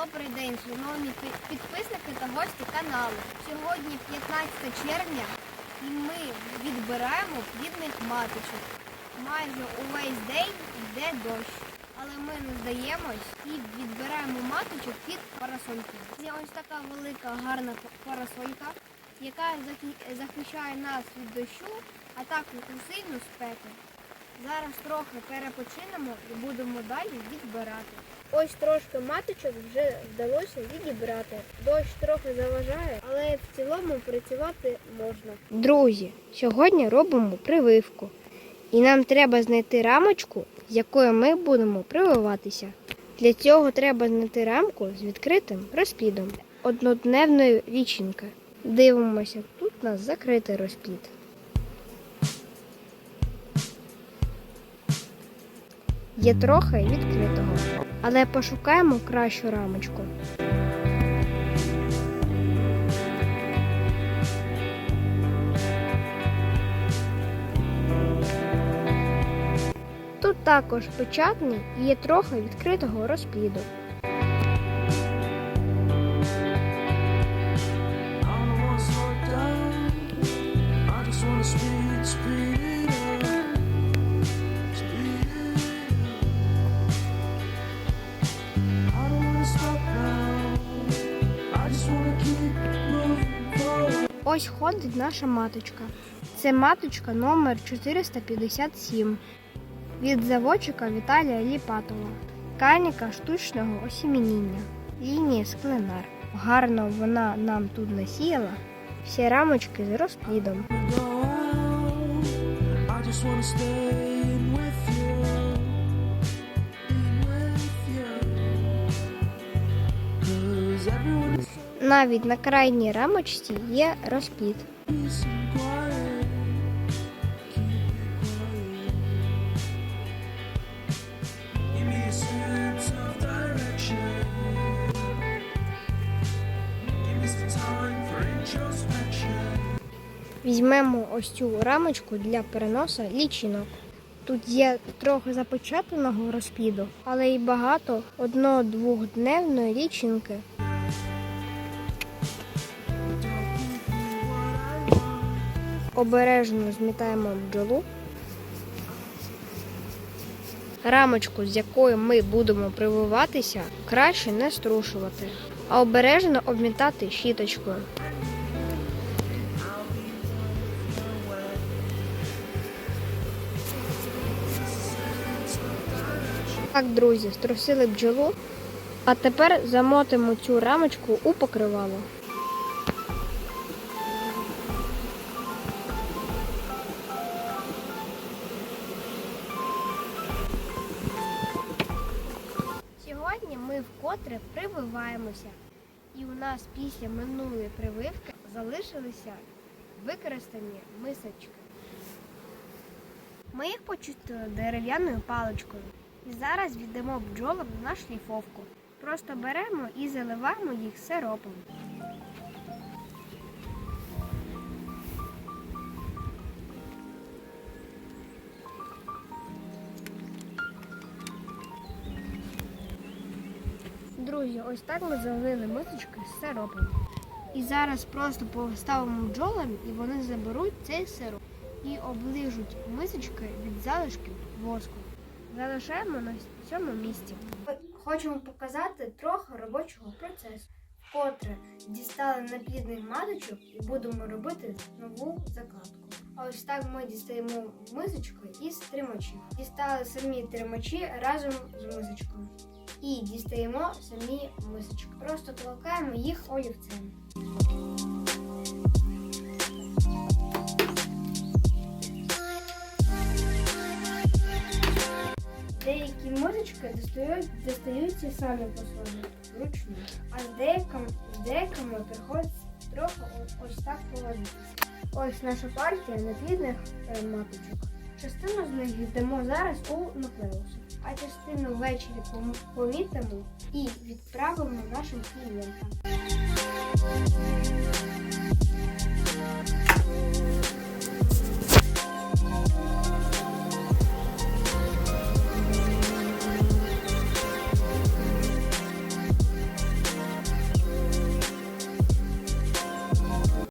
Добрий день, шановні підписники та гості каналу. Сьогодні 15 червня і ми відбираємо плідних маточок. Майже увесь день йде дощ. Але ми не здаємось і відбираємо маточок під парасольки. Є ось така велика гарна па- парасолька, яка захищає нас від дощу, а також у сильну спеку. Зараз трохи перепочинемо і будемо далі відбирати. Ось трошки маточок вже вдалося відібрати. Дощ трохи заважає, але в цілому працювати можна. Друзі, сьогодні робимо прививку. І нам треба знайти рамочку, з якою ми будемо прививатися. Для цього треба знайти рамку з відкритим розплідом однодневної лічинки. Дивимося, тут у нас закритий розплід. Є трохи відкритого, але пошукаємо кращу рамочку. Тут також печатний є трохи відкритого розпліду. Ось ходить наша маточка. Це маточка номер 457 від заводчика Віталія Ліпатова. Тканіка штучного осімініння. Лінії скленар. Гарно вона нам тут насіяла. Всі рамочки з розплідом. Навіть на крайній рамочці є introspection. Візьмемо ось цю рамочку для переносу лічинок. Тут є трохи запечатаного розпліду, але й багато одно-двохдневної лічинки. Обережно змітаємо бджолу. Рамочку, з якою ми будемо прививатися, краще не струшувати, а обережно обмітати щіточкою. Так, друзі, струсили бджолу. А тепер замотимо цю рамочку у покривало. Вкотре прививаємося. І у нас після минулої прививки залишилися використані мисочки. Ми їх почистили дерев'яною паличкою. І зараз віддамо бджолам на шліфовку. Просто беремо і заливаємо їх сиропом. Друзі, ось так ми залили мисочки з сиропом. І зараз просто поставимо бджолам і вони заберуть цей сироп і оближуть мисочки від залишків воску. Залишаємо на цьому місці. Хочемо показати трохи робочого процесу. Вкотре дістали наплідних маточок і будемо робити нову закладку. А ось так ми дістаємо мисочку із тримачів. Дістали самі тримачі разом з мисочкою. І дістаємо самі мисочки. Просто толкаємо їх олівцем. Деякі мисочки достають, достаються самі по собі, вручну. А з деякими, з деякими приходиться трохи ось так поводитися. Ось наша партія неплідних е, маточок. Частину з них віддамо зараз у нуклеуси, а частину ввечері помітимо і відправимо нашим клієнтам.